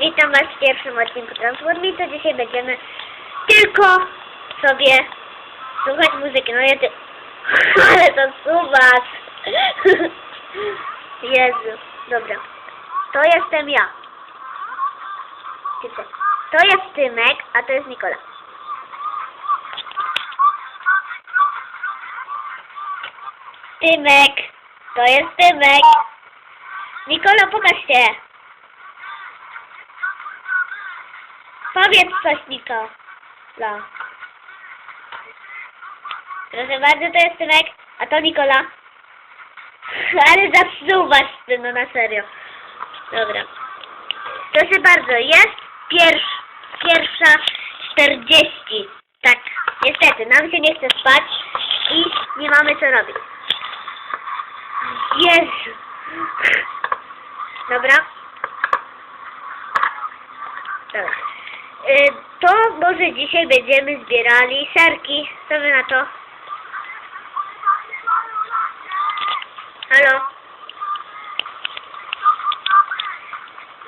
witam was w pierwszym odcinku Transformitu. Dzisiaj będziemy tylko sobie słuchać muzyki. No ja ty... Ale to suwasz. Jezu, dobra. To jestem ja. To jest Tymek, a to jest Nikola. Tymek. To jest Tymek. Nikola, pokaż się. Powiedz coś, Nikola. Proszę bardzo, to jest Tymek, a to Nikola. Ale zasuwasz ty, no na serio. Dobra. Proszę bardzo, jest pierwsz, pierwsza 40. Tak, niestety, nam się nie chce spać i nie mamy co robić. Jezu. Dobra. Dobra. Y, to może dzisiaj będziemy zbierali serki. Co wy na to? Halo?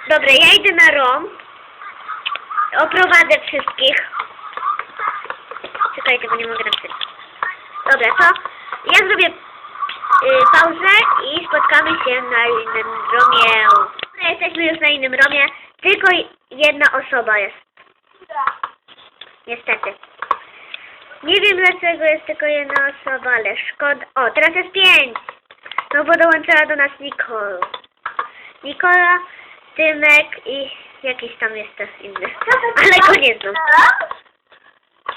Dobra, ja idę na ROM. Oprowadzę wszystkich. Czekajcie, bo nie mogę napisać. Dobra, to ja zrobię y, pauzę i spotkamy się na innym ROMie. Jesteśmy już na innym ROMie. Tylko jedna osoba jest. Niestety. Nie wiem dlaczego jest tylko jedna osoba, ale szkoda. O, teraz jest pięć. No bo dołączyła do nas Nicole. Nikola, Tymek i jakiś tam jest też inny. Ale go nie znam.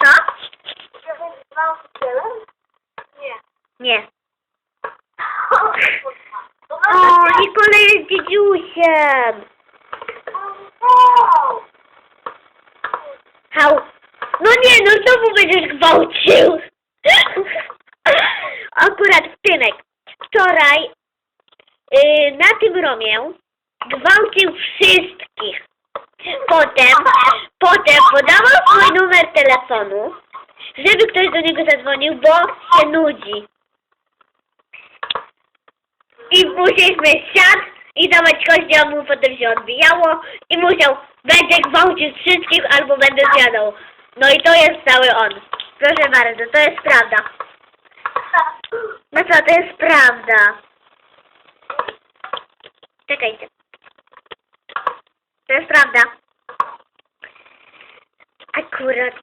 Co? Nie. Nie. O, Nikola jest dziedziusiem. Hał. No nie, no znowu będziesz gwałcił. Akurat Tymek wczoraj yy, na tym Romie gwałcił wszystkich. Potem, potem podawał swój numer telefonu, żeby ktoś do niego zadzwonił, bo się nudzi. I musieliśmy siadł i dawać kości, a mu potem się odbijało i musiał, będzie gwałcił wszystkich albo będę zjadał. No i to jest cały on. Proszę bardzo, to jest prawda. No co, to jest prawda. Czekajcie. To jest prawda. Akurat.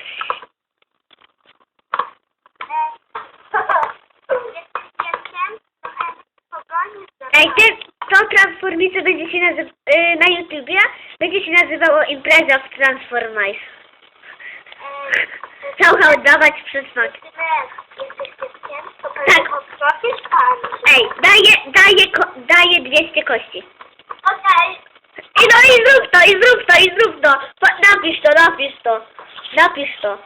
Ej, ty, to Transformice będzie się nazywa, y, na YouTubie będzie się nazywało Impreza w Transformice. Trochę oddawać przysmak. Tak. Ej, daję, daję, ko, daję 200 kości. I no i zrób to, i zrób to, i zrób to. Po- Napisz to, napisz to. Napisz to.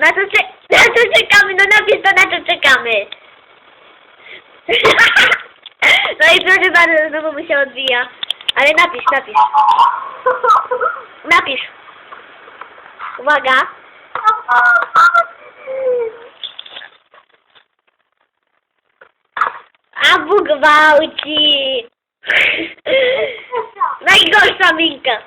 Na to, cze- na to czekamy, no napisz to, na to czekamy. No i proszę bardzo, znowu mu się odbija. Ale napisz, napisz. Napisz. Uwaga. A Bóg gwałci. Najgorsza minka.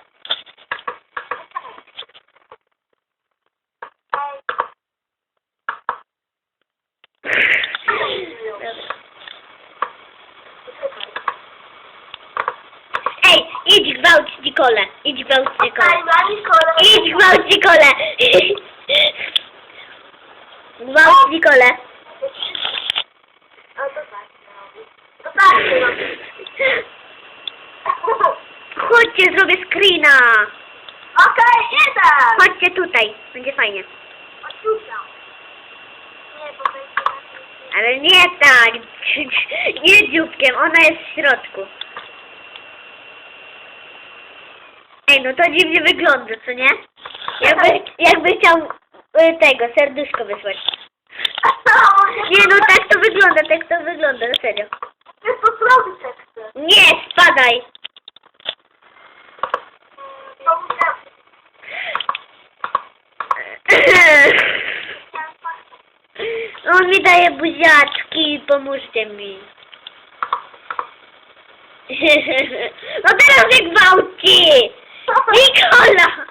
Ej, idź gwałć Nikolę. Idź gwałć Nikolę. Idź gwałć Nikolę. Gwałć Nikolę. Chodźcie, zrobię screena. Okej, nie tak! Chodźcie tutaj, będzie fajnie. Odrzucam. Nie, bo będzie Ale nie tak, nie dzióbkiem, ona jest w środku. Ej, no to dziwnie wygląda, co nie? Jakby, jakby chciał E, tego, serduszko wysłać. Nie no, tak to wygląda, tak to wygląda, na serio. To jest podrobić teksty. Nie, spadaj. On mi daje buziaczki, pomóżcie mi. No teraz mnie gwałci! Nikola!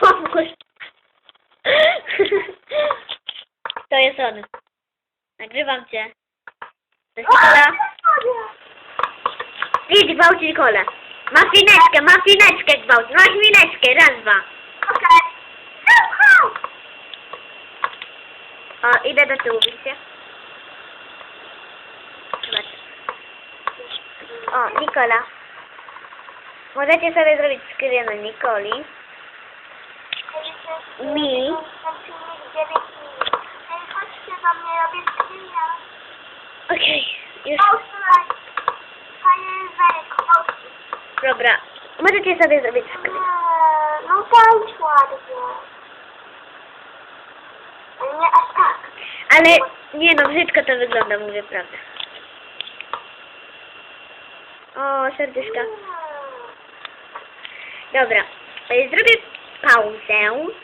Pomóż. gwałcony. Nagrywam cię. To jest Nikola. Idź gwałć Nikolę. Mafineczkę, mafineczkę gwałć. Mafineczkę, raz, dwa. Okej. O, idę do tyłu, widzicie? O, Nikola. Możecie sobie zrobić screena Nikoli. Mi. Ten filmik 9 minut. Ej, chodźcie do mnie, screena. Okej, już. Fajerwerek, chodź. Dobra. Możecie sobie zrobić. Nie, No tańcz ładnie. Ale Nie aż tak. Ale nie no, brzydko to wygląda, mówię prawdę. O, serduszka. Dobra. y, Zrobię pauzę.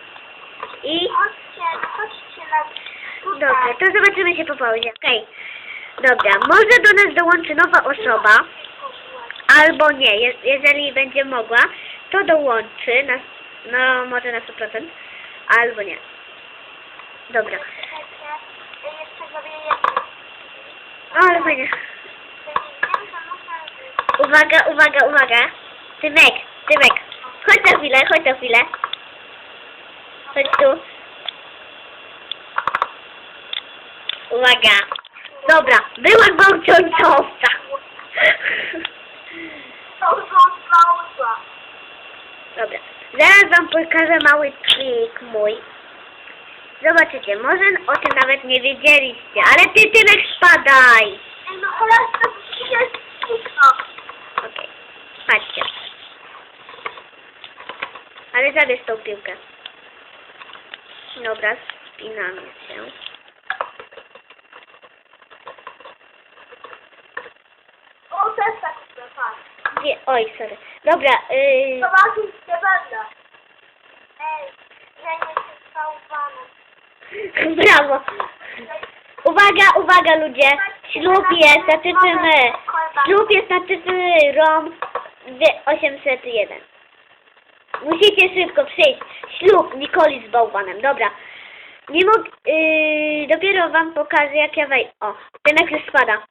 I... Chodźcie, chodźcie na. Dobra, to zobaczymy się po pauzie. Okej. Dobra, może do nas dołączy nowa osoba, albo nie. Je jeżeli będzie mogła, to dołączy, na, no może na 100%, albo nie. Dobra. O, ale fajnie. Uwaga, uwaga, uwaga. Tymek, Tymek. Chodź na chwilę, chodź na chwilę. Uwaga. Dobra, była gwałcąca. Dobra. Zaraz wam pokażę mały trik mój. Zobaczycie, może o tym nawet nie wiedzieliście, ale ty Tymek spadaj. Ej, no to jest TikTok. Okej, patrzcie. Ale zabierz tą piłkę. Dobra, spinamy się. O, też tak patrz. Nie, oj, sorry. Dobra, yy, Zobaczyć nie będę. Ej, ja nie jestem zauwana. brawo. Uwaga, uwaga ludzie. Ślub jest na typy Ślub jest na typy ROM 801. Musicie szybko przyjść. Ślub Nikoli z bałwanem. Dobra. Nie mog... Yy, dopiero wam pokażę jak ja wej... O, ten już spada.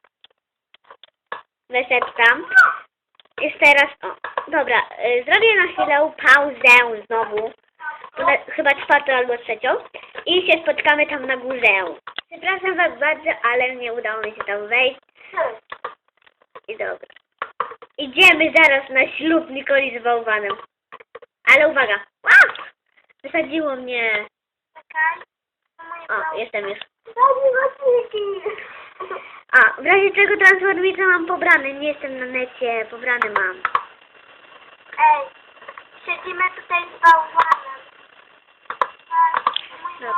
Wyszedł tam. Jest teraz... O, dobra. Yy, zrobię na chwilę pauzę znowu. Chyba czwartą albo trzecią. I się spotkamy tam na górze. Przepraszam was bardzo, ale nie udało mi się tam wejść. I dobra. Idziemy zaraz na ślub Nikoli z bałwanem. Ale uwaga. Ła! Wysadziło mnie. O, jestem już. A, w razie czego transformicę mam pobrany. Nie jestem na necie. Pobrany mam. Ej, siedzimy tutaj z bałwanem. No.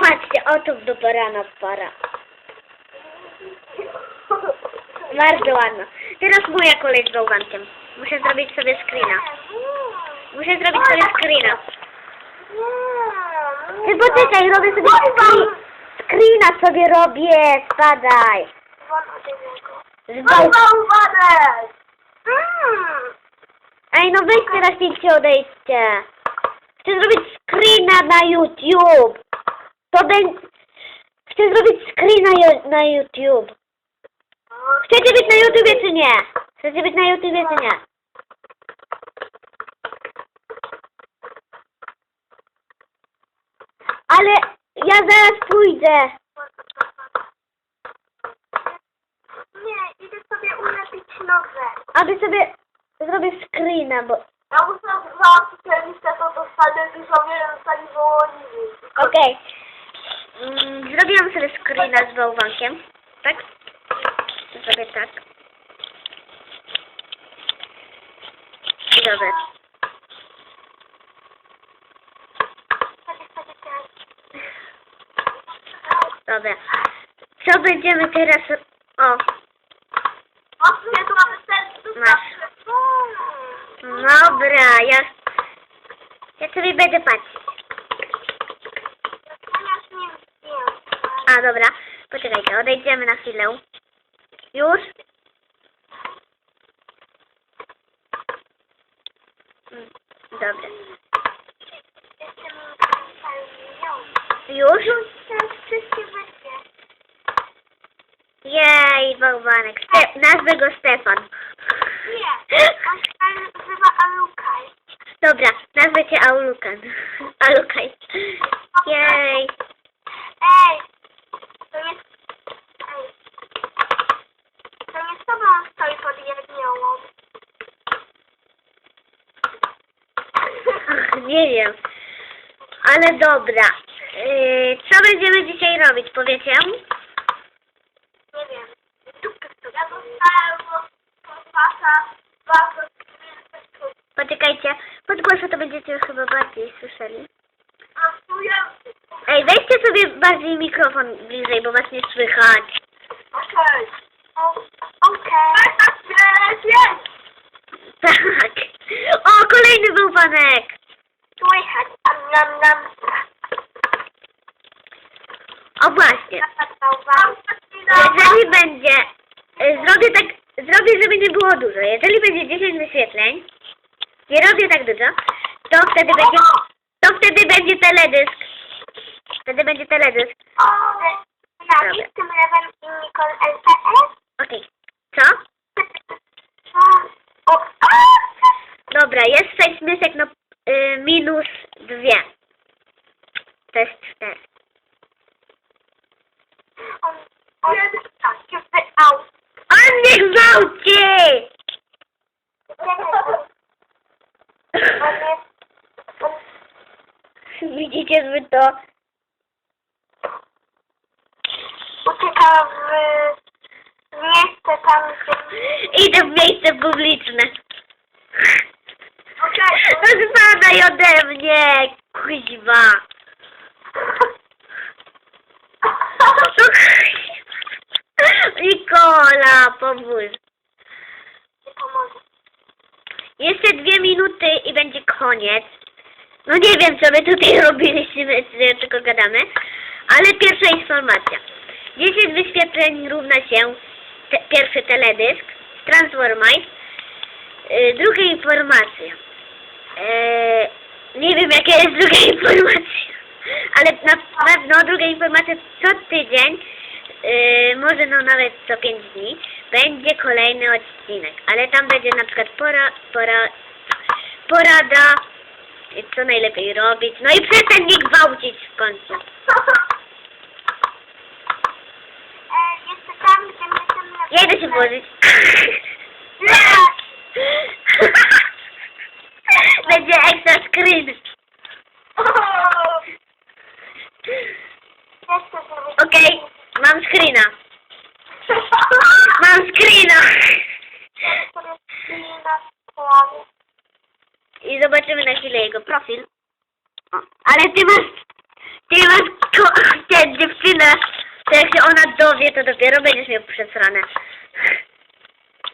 Patrzcie, oto w dupę rana para. Bardzo ładno. Teraz moja kolej z bałwankiem. Muszę zrobić sobie screena. Muszę zrobić sobie screena. Ty poczekaj, robię sobie screen. Screena sobie robię. Spadaj. Z bał... Bałwanek! Mm. Ej, no weźcie na szybciej odejdźcie. Chcę zrobić screena na YouTube. To będzie... Chcę zrobić screena ju- na YouTube. Chcecie być na YouTubie czy nie? Chcecie być na YouTubie czy nie? Ale ja zaraz pójdę. Nie, idę sobie ulepić nogę. Aby sobie zrobię screena, bo... Ja muszę zobaczyć, jak listę to dostanę, widzowie zostali wyłonieni. Okej. Mm, zrobiłam sobie screena z bałwankiem. Tak? Zrobię tak. Dobra. Dobra. Co będziemy teraz... O. Masz. dobra, ja... Ja sobie będę patrzeć. A, dobra. Poczekajcie, odejdziemy na chwilę. Już? Mm, Dobra. Już? Teraz wszystkie wycie. Jej, bałwanek. Ste- nazwę go Stefan. Nie, on się nazywa Alukaj. Dobra, nazwę cię Aulukan. Alukaj. Jej. Ej, to jest... Ej. To nie z tobą on stoi pod. Ach, nie wiem. Ale dobra. Yy, co będziemy dzisiaj robić, powiecie? Nie wiem. Ja dostałem od pasa bardzo Poczekajcie, podgłoszę to będziecie już chyba bardziej słyszeli. Ej, weźcie sobie bardziej mikrofon bliżej, bo was nie słychać. Okej. Okej. Jest, jest. Tak. O, kolejny bałwanek. Słychać. Am, nam, nam. O, właśnie. Jeżeli będzie, y, zrobię tak, zrobię, żeby nie było dużo. Jeżeli będzie 10 wyświetleń, nie robię tak dużo, to wtedy będzie, to wtedy będzie teledysk. Wtedy będzie teledysk. Ja jestem Lewem i Nicole LPS. Okej. Co? O, Dobra, jest 6 myszek, no y, minus 2. To jest 4. on, on. On nie gwałci! On jest, on Widzicie zły to? ucieka w w miejsce tam, gdzie... Idę w miejsce publiczne. Okej. Spadaj ode mnie, kuźwa. Nikola, pomóż. Nie pomoże. Jeszcze dwie minuty i będzie koniec. No nie wiem, co my tutaj robiliśmy, tylko gadamy. Ale pierwsza informacja. 10 wyświetleń równa się te, pierwszy teledysk, Transformice. Yy, druga informacja. Yy, nie wiem, jaka jest druga informacja. Ale na pewno druga informacja co tydzień, yy, może no nawet co 5 dni, będzie kolejny odcinek. Ale tam będzie na przykład pora, pora, porada, co najlepiej robić. No i przestań mnie gwałcić w końcu. E, Ja idę się włożyć. Będzie extra screen. Okej, mam screena. Mam screena. I zobaczymy na chwilę jego profil. O, ale ty masz, ty masz ko- tę dziewczynę, to jak się ona dowie, to dopiero będziesz miał przesrane.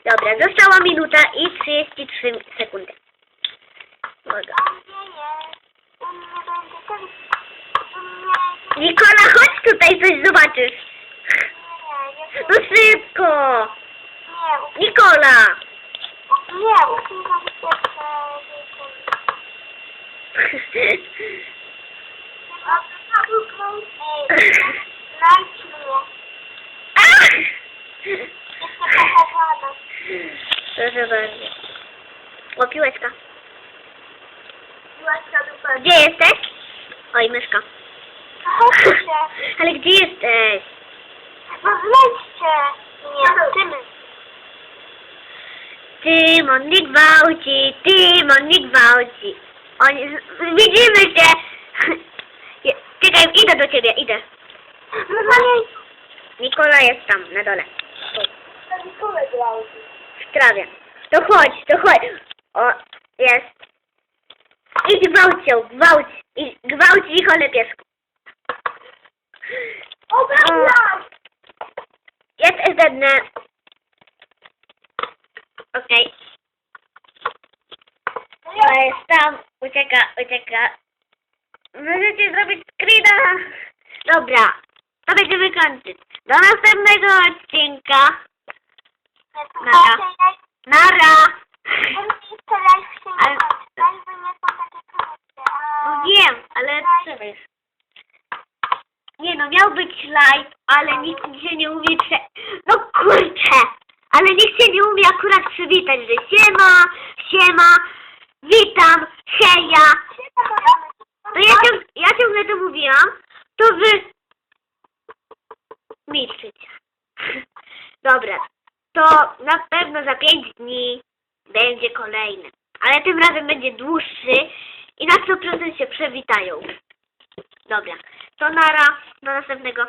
Dobra, została minuta i 33 sekundy. Uwaga. Nikola, chodź tutaj, coś zobaczysz. No szybko! Nikola! nie, ukrywam się, że... Znajdź mnie. Jeszcze pochowana. Proszę bardzo. O, piłeczka. Gdzie jesteś? Oj, myszka. Ale gdzie jesteś? No znajdźcie mnie. Tymy. Tymon nie gwałci, Tymon nie gwałci. Oni, widzimy. Je- Czekaj, idę do ciebie, idę. No. Nikola jest tam, na dole. Nikolę grał. W trawie. To chodź, to chodź. O, jest. Idź gwałć ją, gwałć. I gwałć Nikolę piesku. Obracam! Jest SDN. Okej. To jest tam. Ucieka, ucieka. Możecie zrobić screena. Dobra. To będziemy kończyć. Do następnego odcinka. Nara. Nara. Ale... No wiem, ale trzeba już. no miał być live, ale nikt się nie umie prze... No kurczę! Ale nikt się nie umie akurat przywitać, że siema, siema, witam, heja. To ja, ciąg, ja ciągle to mówiłam, to wy milczycie. Dobra, to na pewno za pięć dni będzie kolejny. Ale tym razem będzie dłuższy i na 100% się przewitają. Dobra, to nara, do następnego.